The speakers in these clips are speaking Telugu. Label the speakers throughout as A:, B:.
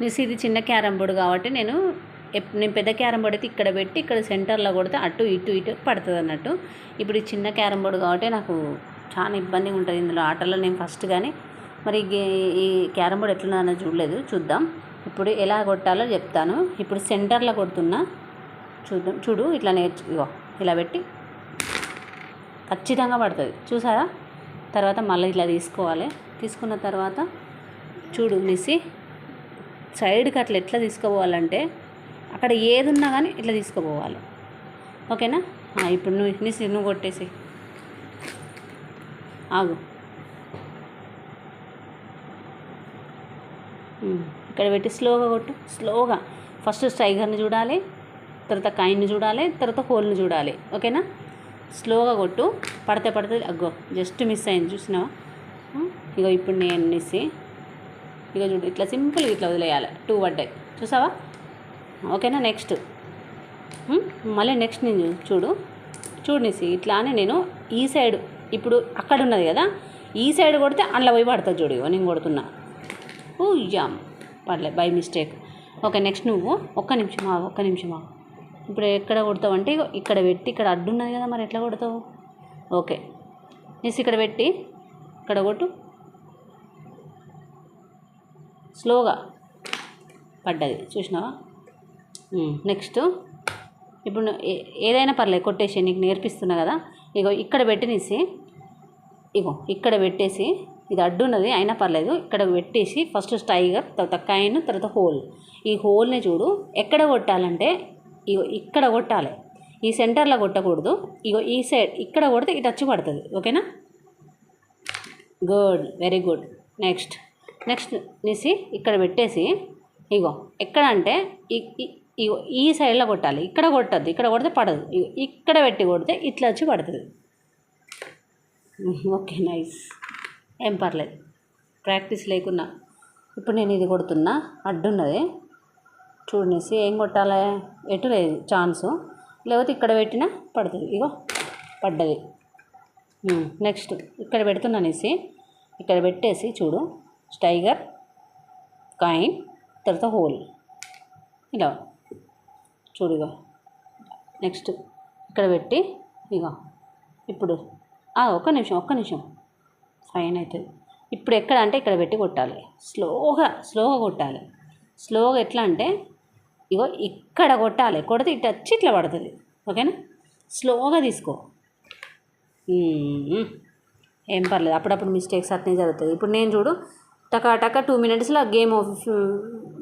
A: నిసి ఇది చిన్న క్యారమ్ బోర్డు కాబట్టి నేను నేను పెద్ద క్యారమ్ బోర్డు అయితే ఇక్కడ పెట్టి ఇక్కడ సెంటర్లో కొడితే అటు ఇటు ఇటు పడుతుంది అన్నట్టు. ఇప్పుడు ఈ చిన్న క్యారమ్ బోర్డు కాబట్టి నాకు చాలా ఇబ్బందిగా ఉంటుంది ఇందులో ఆటలో నేను ఫస్ట్ కానీ మరి ఈ క్యారం క్యారమ్ బోర్డు ఎట్లున్నదో చూడలేదు. చూద్దాం. ఇప్పుడు ఎలా కొట్టాలో చెప్తాను. ఇప్పుడు సెంటర్లో కొడుతున్నా చూద్దాం. చూడు ఇట్లా నేర్చుకో ఇలా పెట్టి ఖచ్చితంగా పడుతుంది. చూసారా? తర్వాత మళ్ళీ ఇట్లా తీసుకోవాలి. తీసుకున్న తర్వాత చూడు నిసి సైడ్కి అట్లా ఎట్లా తీసుకుపోవాలంటే అక్కడ ఏది ఉన్నా కానీ ఇట్లా తీసుకుపోవాలి. ఓకేనా? ఇప్పుడు నువ్వు నిసి నువ్వు కొట్టేసి ఆగు. ఇక్కడ పెట్టి స్లోగా కొట్టు. స్లోగా. ఫస్ట్ స్ట్రైగర్ని చూడాలి తర్వాత కాయిన్ని చూడాలి తర్వాత హోల్ని చూడాలి. ఓకేనా? స్లోగా కొట్టు. పడితే పడితే అగ్గో జస్ట్ మిస్ అయింది. చూసినావా? ఇగో ఇప్పుడు నేను అనేసి ఇక చూడు ఇట్లా సింపుల్గా ఇట్లా వదిలేయాలి. టూ పడ్డాయి. చూసావా? ఓకేనా? నెక్స్ట్ మళ్ళీ నెక్స్ట్ నేను చూడు. చూడు నిసి ఇట్లా అని నేను ఈ సైడ్ ఇప్పుడు అక్కడ ఉన్నది కదా? ఈ సైడ్ కొడితే అందులో పోయి పడుతుంది చూడు ఇగో నేను కొడుతున్నా. ఓ am by mistake okay next నువ్వు. ఒక్క నిమిషం ఆగు, ఒక్క నిమిషం ఆగు. ఇప్పుడు ఎక్కడ కొడతావు అంటే ఇగో ఇక్కడ పెట్టి ఇక్కడ అడ్డున్నది కదా మరి ఎట్లా కొడతావు? ఓకే. నిస్ ఇక్కడ పెట్టి ఇక్కడ కొట్టు. స్లోగా పడ్డది. చూసినావా? నెక్స్ట్. ఇప్పుడు ఏ- ఏదైనా పర్లేదు కొట్టేసి నీకు నేర్పిస్తున్నా కదా. ఇగో ఇక్కడ పెట్టినేసి ఇగో ఇక్కడ పెట్టేసి ఇది అడ్డున్నది అయినా పర్లేదు. ఇక్కడ పెట్టేసి ఫస్ట్ స్టైగర్ తర్వాత కాయిన్ తర్వాత హోల్. ఈ హోల్ని చూడు ఎక్కడ కొట్టాలంటే ఇగో ఇక్కడ కొట్టాలి. ఈ సెంటర్లో కొట్టకూడదు. ఇగో ఈ సైడ్ ఇక్కడ కొడితే ఇటు వచ్చి పడుతుంది. ఓకేనా? Good very good. Next. Next నిసి ఇక్కడ పెట్టేసి ఇగో ఎక్కడ అంటే ఈ- ఇగో ఈ సైడ్లో కొట్టాలి. ఇక్కడ కొట్టద్దు ఇక్కడ కొడితే పడదు. ఇగో ఇక్కడ పెట్టి కొడితే ఇట్లా వచ్చి పడుతుంది. Okay nice. ఏం పర్లేదు. ప్రాక్టీస్ లేకున్నా. ఇప్పుడు నేను ఇది కొడుతున్నా. అడ్డున్నది. చూడనేసి ఏం కొట్టాలి? ఎటు లేదు ఛాన్సు. లేకపోతే ఇక్కడ పెట్టినా పడుతుంది. ఇగో పడ్డది. నెక్స్ట్ ఇక్కడ పెడుతున్నానేసి ఇక్కడ పెట్టేసి చూడు. స్టైగర్ కాయిన్ తర్వాత హోల్ ఇలా. చూడుగా. నెక్స్ట్ ఇక్కడ పెట్టి ఇగో ఇప్పుడు. ఒక్క నిమిషం ఒక్క నిమిషం. ఫైన్ అవుతుంది ఇప్పుడు ఎక్కడ అంటే ఇక్కడ పెట్టి కొట్టాలి. స్లోగా స్లోగా కొట్టాలి. స్లోగా ఎట్లా అంటే ఇగో ఇక్కడ కొట్టాలి. కొడితే ఇటు వచ్చి ఇట్లా పడుతుంది. ఓకేనా? స్లోగా తీసుకో. ఏం పర్లేదు. అప్పుడప్పుడు మిస్టేక్స్ అట్నే జరుగుతుంది. ఇప్పుడు నేను చూడు టకా టకా టూ మినిట్స్లో గేమ్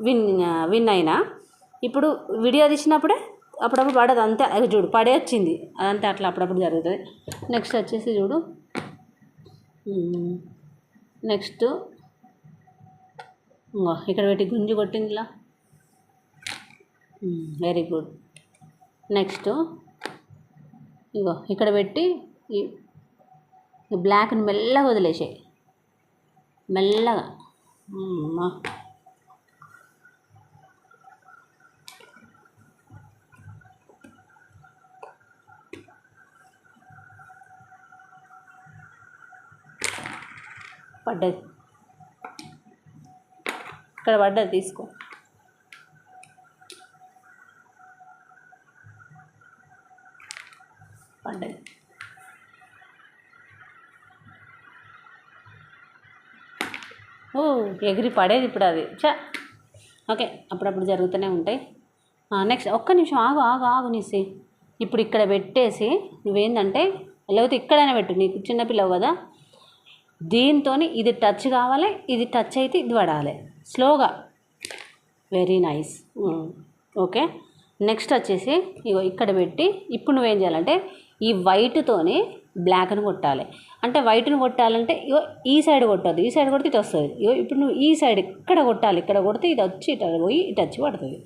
A: విన్ విన్ అయినా. ఇప్పుడు వీడియో తీసినప్పుడే అప్పుడప్పుడు పడదు. అంతే. అది చూడు పడే వచ్చింది. అదంతా అట్లా అప్పుడప్పుడు జరుగుతుంది. నెక్స్ట్ వచ్చేసి చూడు. నెక్స్ట్ ఇక్కడ పెట్టి గుంజి కొట్టిందిలా. వెరీ గుడ్ నెక్స్ట్ ఇగో ఇక్కడ పెట్టి ఈ బ్లాక్ని మెల్లగా వదిలేసాయి. మెల్లగా అమ్మా. పడ్డది ఇక్కడ పడ్డది తీసుకో పడ్డది ఓ ఎగిరి పడేది ఇప్పుడు అది. చా ఓకే అప్పుడప్పుడు జరుగుతూనే ఉంటాయి. నెక్స్ట్ ఒక్క నిమిషం ఆగు ఆగు ఆగు నీసి ఇప్పుడు ఇక్కడ పెట్టేసి నువ్వేందంటే లేకపోతే ఇక్కడైనా పెట్టు నీకు చిన్నపిల్లవు కదా. దీంతో ఇది టచ్ కావాలి ఇది టచ్ అయితే ఇది పడాలి. స్లోగా వెరీ నైస్ ఓకే. నెక్స్ట్ వచ్చేసి ఇగో ఇక్కడ పెట్టి ఇప్పుడు నువ్వేం చేయాలంటే ఈ వైట్తోని బ్లాక్ని కొట్టాలి. అంటే వైట్ని కొట్టాలంటే ఇగో ఈ సైడ్ కొట్టద్దు ఈ సైడ్ కొడితే ఇటు వస్తుంది. ఇగో ఇప్పుడు నువ్వు ఈ సైడ్ ఇక్కడ కొట్టాలి ఇక్కడ కొడితే ఇది వచ్చి ఇటు పోయి ఇటు వచ్చి పడుతుంది.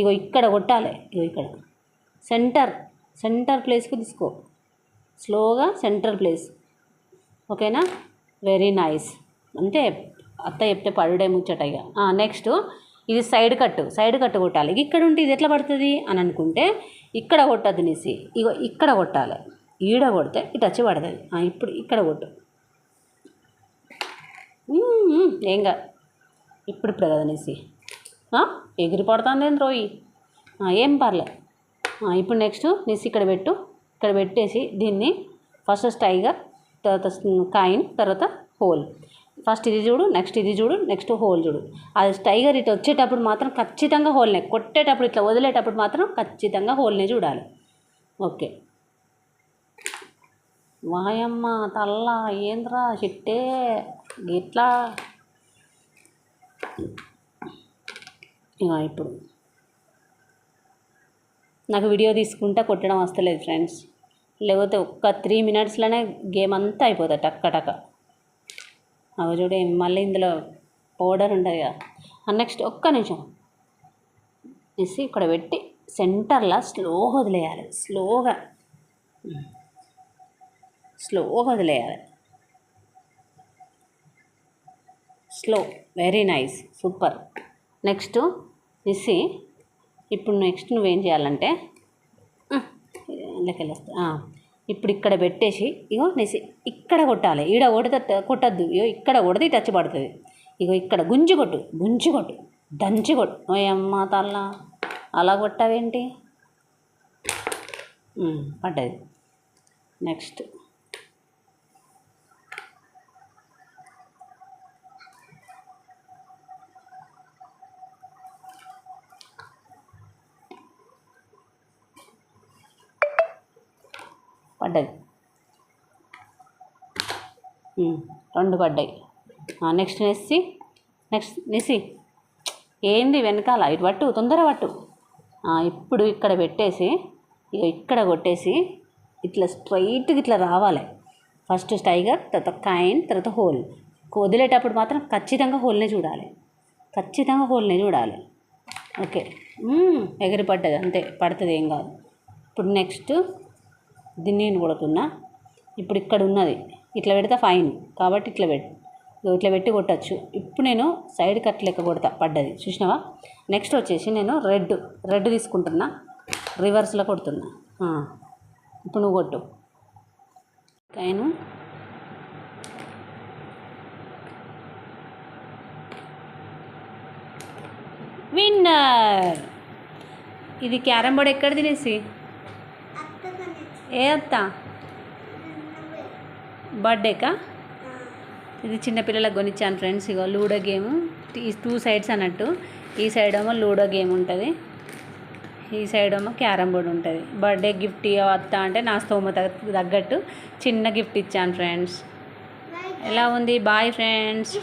A: ఇగో ఇక్కడ కొట్టాలి ఇగో ఇక్కడ. సెంటర్ సెంటర్ ప్లేస్కి తీసుకో. స్లోగా సెంటర్ ప్లేస్. ఓకేనా? Very nice. అంటే అత్త చెప్తే పడుడే ముచ్చట ఇక నెక్స్ట్ ఇది సైడ్ కట్టు సైడ్ కట్టు కొట్టాలి. ఇక్కడ ఉంటే ఇది ఎట్లా పడుతుంది? అని అనుకుంటే ఇక్కడ కొట్టద్దు నీసి. ఇగో ఇక్కడ కొట్టాలి. ఈడ కొడితే ఇటు వచ్చి పడుతుంది. ఇప్పుడు ఇక్కడ కొట్టు. ఏం కాదు. ఇప్పుడు ఇప్పుడు కదా నీసి ఎగిరి పడుతుంది ఏంది రోయి? ఏం పర్లే. ఇప్పుడు నెక్స్ట్ నేసి ఇక్కడ పెట్టు. ఇక్కడ పెట్టేసి దీన్ని ఫస్ట్ టైగర్ తర్వాత కాయిన్ తర్వాత హోల్. ఫస్ట్ ఇది చూడు నెక్స్ట్ ఇది చూడు నెక్స్ట్ హోల్ చూడు. అది టైగర్ ఇటు వచ్చేటప్పుడు మాత్రం ఖచ్చితంగా హోల్నే కొట్టేటప్పుడు ఇట్లా వదిలేటప్పుడు మాత్రం ఖచ్చితంగా హోల్నే చూడాలి. ఓకే. వాయమ్మ తల్ల ఏంద్రా చిట్టే గిట్లా? ఇక ఇప్పుడు. నాకు వీడియో తీసుకుంటా కొట్టడం వస్తలేదు ఫ్రెండ్స్. లేకపోతే ఒక్క త్రీ మినిట్స్లోనే గేమ్ అంతా అయిపోతుంది టక్క టక్క. అవి చూడే మళ్ళీ ఇందులో పౌడర్ ఉంటుంది కదా. నెక్స్ట్ ఒక్క నిమిషం. వేసి ఇక్కడ పెట్టి సెంటర్లో స్లోగా వదిలేయాలి. స్లోగా. స్లోగా వదిలేయాలి. Slow very nice super next ఇసి ఇప్పుడు నెక్స్ట్ నువ్వేం చేయాలంటే లెక్కలేస్తా ఇప్పుడు ఇక్కడ పెట్టేసి ఇగో నిసి ఇక్కడ కొట్టాలి. ఈడ కొడితే కొట్టద్దు. ఇగో ఇక్కడ కొడితే టచ్ పడుతుంది. ఇగో ఇక్కడ గుంజి కొట్టు గుంజి కొట్టు దంచి కొట్టు. ఓయమ్మ తల్ల అలా కొట్టావేంటి? పడ్డది. నెక్స్ట్ పడ్డది. రెండు పడ్డాయి. నెక్స్ట్ నెస్సి నెక్స్ట్ నెసి ఏంది వెనకాల? ఇటు పట్టు తొందర పట్టు. ఇప్పుడు ఇక్కడ పెట్టేసి ఇక్కడ కొట్టేసి ఇట్లా స్ట్రైట్గా ఇట్లా రావాలి. ఫస్ట్ స్టైగర్ తర్వాత కాయిన్ తర్వాత హోల్. వదిలేటప్పుడు మాత్రం ఖచ్చితంగా హోల్నే చూడాలి. ఖచ్చితంగా హోల్నే చూడాలి. ఓకే. ఎగిరి పడ్డది అంతే. పడుతుంది ఏం కాదు. ఇప్పుడు నెక్స్ట్ దీన్ని నేను కొడుతున్నా. ఇప్పుడు ఇక్కడ ఉన్నది. ఇట్లా పెడితే ఫైన్. కాబట్టి ఇట్లా పెట్టు. ఇట్లా పెట్టి కొట్టచ్చు. ఇప్పుడు నేను సైడ్ కట్ లెక్క కొడతా పడ్డది. చూసినావా? నెక్స్ట్ వచ్చేసి నేను రెడ్ రెడ్ తీసుకుంటున్నా. రివర్స్లో కొడుతున్నా. ఇప్పుడు నువ్వు కొట్టు. కాయను. విన్నర్. ఇది క్యారం బోర్డ్ ఎక్కడ తినేసి? ఏ అత్త? బర్త్డేకా? ఇది చిన్నపిల్లలకు కొనిచ్చాను ఫ్రెండ్స్ ఇగో లూడో గేమ్. ఈ టూ సైడ్స్ అన్నట్టు. ఈ సైడ్ ఏమో లూడో గేమ్ ఉంటుంది. ఈ సైడ్ ఏమో క్యారమ్ బోర్డ్ ఉంటుంది. బర్త్డే గిఫ్ట్ అత్త అంటే నా స్తోమత తగ్గట్టు చిన్న గిఫ్ట్ ఇచ్చాను ఫ్రెండ్స్. ఎలా ఉంది? Bye friends.